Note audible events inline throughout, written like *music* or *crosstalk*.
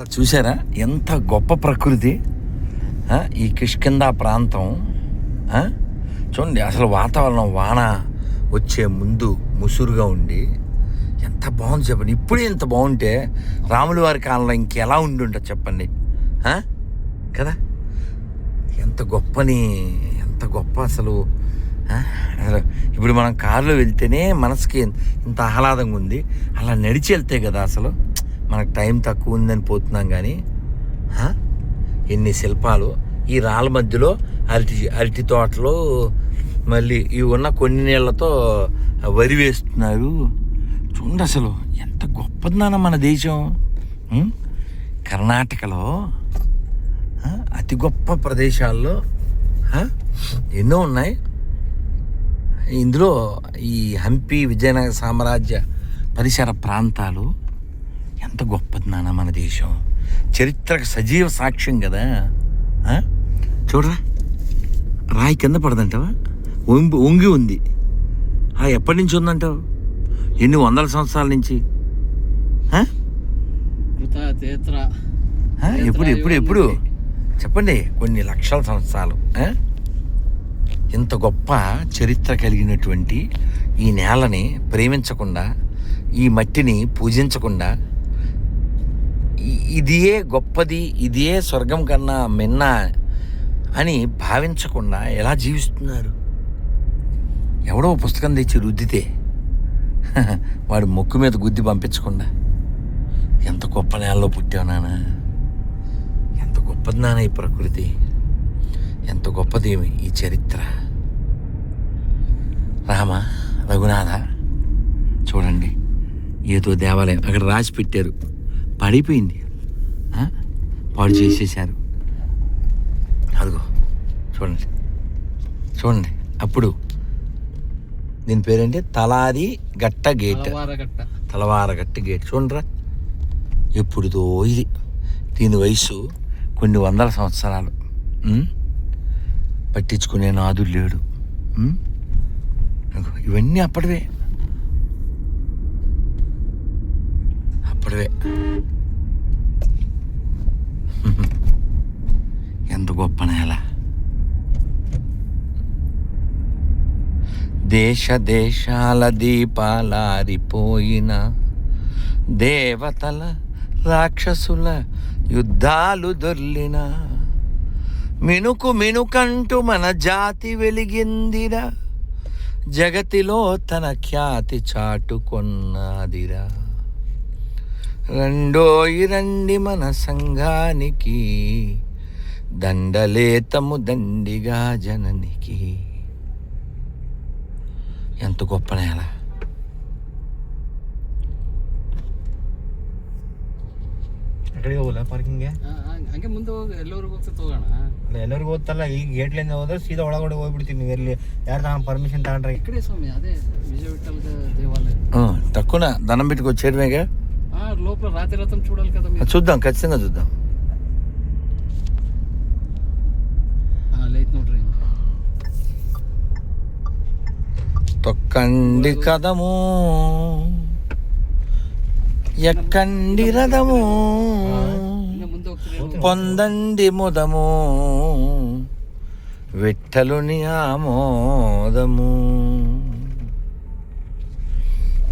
చూసారా ఎంత గొప్ప ప్రకృతి ఈ కిష్కింద ప్రాంతం చూడండి అసలు వాతావరణం వాన వచ్చే ముందు ముసురుగా ఉండి ఎంత బాగుంది చెప్పండి. ఇప్పుడే ఇంత బాగుంటే రాముల వారి కాలంలో ఇంకెలా ఉండి ఉంటుంది చెప్పండి కదా? ఎంత గొప్పని ఎంత గొప్ప అసలు అసలు ఇప్పుడు మనం కారులో వెళ్తేనే మనసుకి ఇంత ఆహ్లాదంగా ఉంది. అలా నడిచి వెళ్తే కదా అసలు. మనకు టైం తక్కువ ఉందని పోతున్నాం కానీ ఎన్ని శిల్పాలు ఈ రాళ్ళ మధ్యలో అరటి అరటి తోటలు మళ్ళీ ఇవి ఉన్న కొన్ని నీళ్ళతో వరి వేస్తున్నారు. చూడండి అసలు ఎంత గొప్పదినాన మన దేశం. కర్ణాటకలో అతి గొప్ప ప్రదేశాల్లో ఎన్నో ఉన్నాయి. ఇందులో ఈ హంపి విజయనగర సామ్రాజ్య పరిసర ప్రాంతాలు ఎంత గొప్పది నాన్న మన దేశం. చరిత్రకు సజీవ సాక్ష్యం కదా? చూడరా? రాయి కింద పడదంటావా? వంగి వంగి ఉంది. ఆ, ఎప్పటి నుంచి ఉందంటావు? ఎన్ని వందల సంవత్సరాల నుంచి? ఎప్పుడు ఎప్పుడు ఎప్పుడు? చెప్పండి కొన్ని లక్షల సంవత్సరాలు? ఇంత గొప్ప చరిత్ర కలిగినటువంటి ఈ నేలని ప్రేమించకుండా ఈ మట్టిని పూజించకుండా ఇదియే గొప్పది ఇదియే స్వర్గం కన్నా మిన్న అని భావించకుండా ఎలా జీవిస్తున్నారు? ఎవడో పుస్తకం తెచ్చి రుద్దితే *laughs* వాడు మొక్కు మీద గుద్ది పంపించకుండా. ఎంత గొప్ప నేలలో పుట్టావు నాన్న ఎంత గొప్పది నాన్న ఈ ప్రకృతి? ఎంత గొప్పది ఈ చరిత్ర? రామ రఘునాథ చూడండి. ఏదో దేవాలయం అక్కడ రాసి పెట్టారు. పడిపోయింది? పాడు చేసేసారు అదిగో చూడండి. చూడండి అప్పుడు దీని పేరేంటి? తలాది గట్ట గేట్. వారగట్ట తలవారగట్ట గేట్. చూడరా ఎప్పుడుదో ఇది. దీని వయసు కొన్ని వందల సంవత్సరాలు? పట్టించుకునే నాదుడు లేడు. ఇవన్నీ అప్పటివే. అప్పటివే ఎంత గొప్ప నేల. దేశ దేశాల దీపాలారిపోయిన దేవతల రాక్షసుల యుద్ధాలు దొర్లిన మినుకు మినుకంటూ మన జాతి వెలిగిందిరా. జగతిలో తన ఖ్యాతి చాటుకొన్నదిరా. రెండోయి రండి మన సంఘానికి దండలేతము దండిగా జననికి ఎంత గొప్ప నేల ಎಕಡೆಗೆ ಹೋಗಲ್ಲ ಪಾರ್ಕಿಂಗ್ಗೆ ಆ, ಆ, ಹಂಗೆ ಮುಂದೆ ಹೋಗಿ ಎಲ್ಲರಿಗೂ ಹೋಗ್ತದೆ ಹೋಗೋಣ ಅಲ್ಲ ಎಲ್ಲರಿಗೂ ಗೊತ್ತಲ್ಲ ಈಗ ಗೇಟ್ಲಿಂದ ಹೋದ್ರೆ ಸೀದಾ ಒಳಗಡೆ ಹೋಗ್ಬಿಡ್ತೀನಿ ನೀವು ಎಲ್ಲಿ ಯಾರು ತಗೊಂಡು ಪರ್ಮಿಷನ್ ತಗೊಂಡ್ರೆ ಈ ಕಡೆ ಸ್ವಾಮಿ ಅದೇ విజయ విఠల్ దేవాలయం తక్కువ దండం పెట్టుకు వచ్చేయడమేగా ఆ చూద్దాం ఖచ్చితంగా చూద్దాం. తొక్కండి కదము. ఎక్కండి రథము. పొందండి ముదము. విఠలుని ఆమోదము.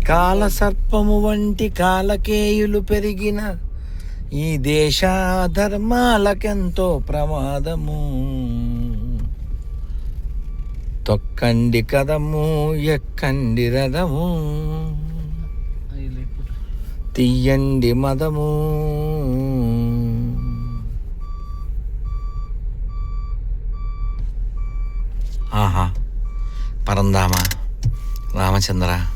కాలసర్పము వంటి కాలకేయులు పెరిగిన ఈ దేశ ధర్మాలకెంతో ప్రమాదము. తొక్కండి కదము ఎక్కండి రథము. తీయండి మదము. ఆహా పరందామా రామచంద్ర.